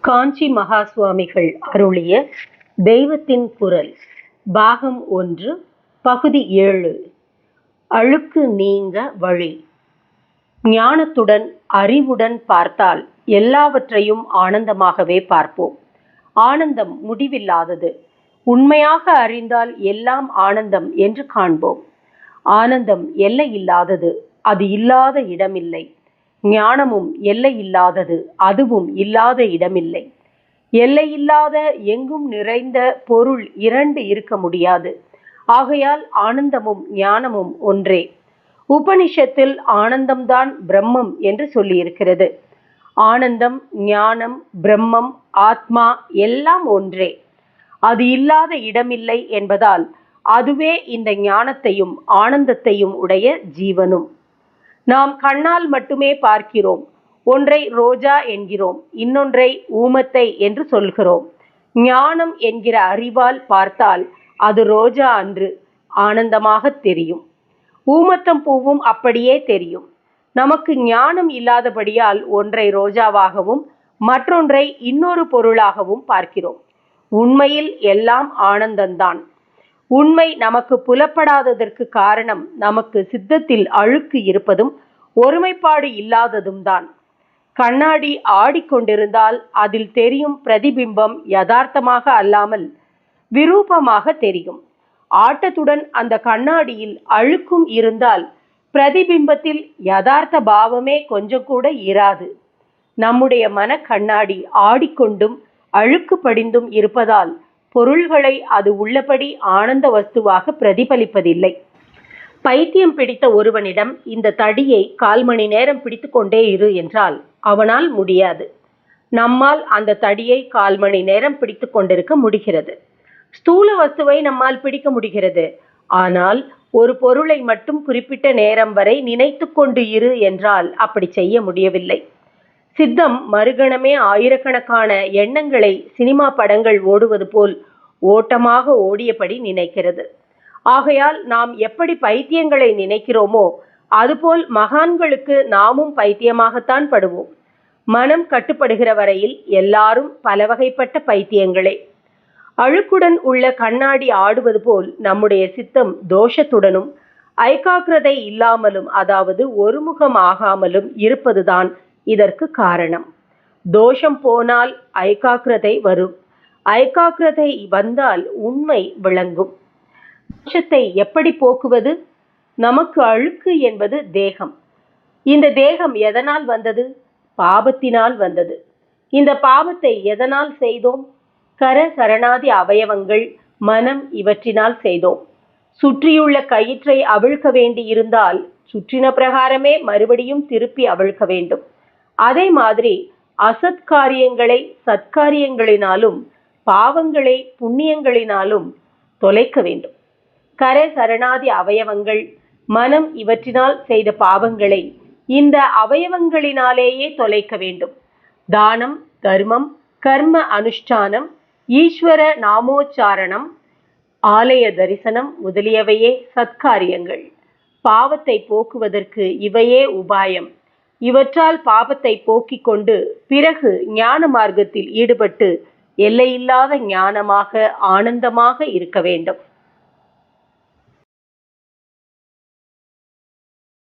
காஞ்சி மகா சுவாமிகள் அருளிய தெய்வத்தின் குரல் பாகம் ஒன்று பகுதி ஏழு. அழுக்கு நீங்க வழி. ஞானத்துடன் அறிவுடன் பார்த்தால் எல்லாவற்றையும் ஆனந்தமாகவே பார்ப்போம். ஆனந்தம் முடிவில்லாதது. உண்மையாக அறிந்தால் எல்லாம் ஆனந்தம் என்று காண்போம். ஆனந்தம் எல்லையில்லாதது. அது இல்லாத இடமில்லை. ஞானமும் எல்லையில்லாதது அதுவும் இல்லாத இடமில்லை. எல்லையில்லாத எங்கும் நிறைந்த பொருள் இரண்டு இருக்க முடியாது. ஆகையால் ஆனந்தமும் ஞானமும் ஒன்றே. உபனிஷத்தில் ஆனந்தம்தான் பிரம்மம் என்று சொல்லியிருக்கிறது. ஆனந்தம் ஞானம் பிரம்மம் ஆத்மா எல்லாம் ஒன்றே. அது இல்லாத இடமில்லை என்பதால் அதுவே இந்த ஞானத்தையும் ஆனந்தத்தையும் உடைய ஜீவனும். நாம் கண்ணால் மட்டுமே பார்க்கிறோம். ஒன்றை ரோஜா என்கிறோம் இன்னொன்றை ஊமத்தை என்று சொல்கிறோம். ஞானம் என்கிற அறிவால் பார்த்தால் அது ரோஜா அன்று ஆனந்தமாக தெரியும். ஊமத்தம் பூவும் அப்படியே தெரியும். நமக்கு ஞானம் இல்லாதபடியால் ஒன்றை ரோஜாவாகவும் மற்றொன்றை இன்னொரு பொருளாகவும் பார்க்கிறோம். உண்மையில் எல்லாம் ஆனந்தந்தான். உண்மை நமக்கு புலப்படாததற்கு காரணம் நமக்கு சித்தத்தில் அழுக்கு இருப்பதும் ஒருமைப்பாடு இல்லாததும் தான். கண்ணாடி ஆடிக்கொண்டிருந்தால் அதில் தெரியும் பிரதிபிம்பம் யதார்த்தமாக அல்லாமல் விரூபமாக தெரியும். ஆட்டத்துடன் அந்த கண்ணாடியில் அழுக்கும் இருந்தால் பிரதிபிம்பத்தில் யதார்த்த பாவமே கொஞ்சம் கூட இராது. நம்முடைய மன கண்ணாடி ஆடிக்கொண்டும் அழுக்கு படிந்தும் இருப்பதால் பொருள்களை அது உள்ளபடி ஆனந்த வஸ்துவாக பிரதிபலிப்பதில்லை. பைத்தியம் பிடித்த ஒருவனிடம் இந்த தடியை கால் மணி நேரம் பிடித்து கொண்டே இரு என்றால் அவனால் முடியாது. நம்மால் அந்த தடியை கால் மணி நேரம் பிடித்து கொண்டிருக்க முடிகிறது. ஸ்தூல வஸ்துவை நம்மால் பிடிக்க முடிகிறது. ஆனால் ஒரு பொருளை மட்டும் குறிப்பிட்ட நேரம் வரை நினைத்து கொண்டு இரு என்றால் அப்படி செய்ய முடியவில்லை. சித்தம் மறுகணமே ஆயிரக்கணக்கான எண்ணங்களை சினிமா படங்கள் ஓடுவது போல் ஓட்டமாக ஓடியபடி நினைக்கிறது. ஆகையால் நாம் எப்படி பைத்தியங்களை நினைக்கிறோமோ அதுபோல் மகான்களுக்கு நாமும் பைத்தியமாகத்தான் படுவோம். மனம் கட்டுப்படுகிற வரையில் எல்லாரும் பல வகைப்பட்ட பைத்தியங்களே. அழுக்குடன் உள்ள கண்ணாடி ஆடுவது போல் நம்முடைய சித்தம் தோஷத்துடனும் ஐகாக்கிரதை இல்லாமலும் அதாவது ஒருமுகம் ஆகாமலும் இருப்பதுதான் இதற்கு காரணம். தோஷம் போனால் ஐகாக்கிரதை வரும். ஐகாக்கிரதை வந்தால் உண்மை விளங்கும். தோஷத்தை எப்படி போக்குவது? நமக்கு அழுக்கு என்பது தேகம். இந்த தேகம் எதனால் வந்தது? பாபத்தினால் வந்தது. இந்த பாவத்தை எதனால் செய்தோம்? கர சரணாதி அவயவங்கள் மனம் இவற்றினால் செய்தோம். சுற்றியுள்ள கயிற்றை அவிழ்க்க வேண்டி இருந்தால் சுற்றின பிரகாரமே மறுபடியும் திருப்பி அவிழ்க்க வேண்டும். அதே மாதிரி அசத்காரியங்களை சத்காரியங்களினாலும் பாவங்களை புண்ணியங்களினாலும் தொலைக்க வேண்டும். கர சரணாதி அவயவங்கள் மனம் இவற்றினால் செய்த பாவங்களை இந்த அவயவங்களினாலேயே தொலைக்க வேண்டும். தானம் தர்மம் கர்ம அனுஷ்டானம் ஈஸ்வர நாமோச்சாரணம் ஆலய தரிசனம் முதலியவையே சத்காரியங்கள். பாவத்தை போக்குவதற்கு இவையே உபாயம். இவற்றால் பாபத்தை போக்கிக் கொண்டு பிறகு ஞான மார்க்கத்தில் ஈடுபட்டு எல்லையில்லாத ஞானமாக ஆனந்தமாக இருக்க வேண்டும்.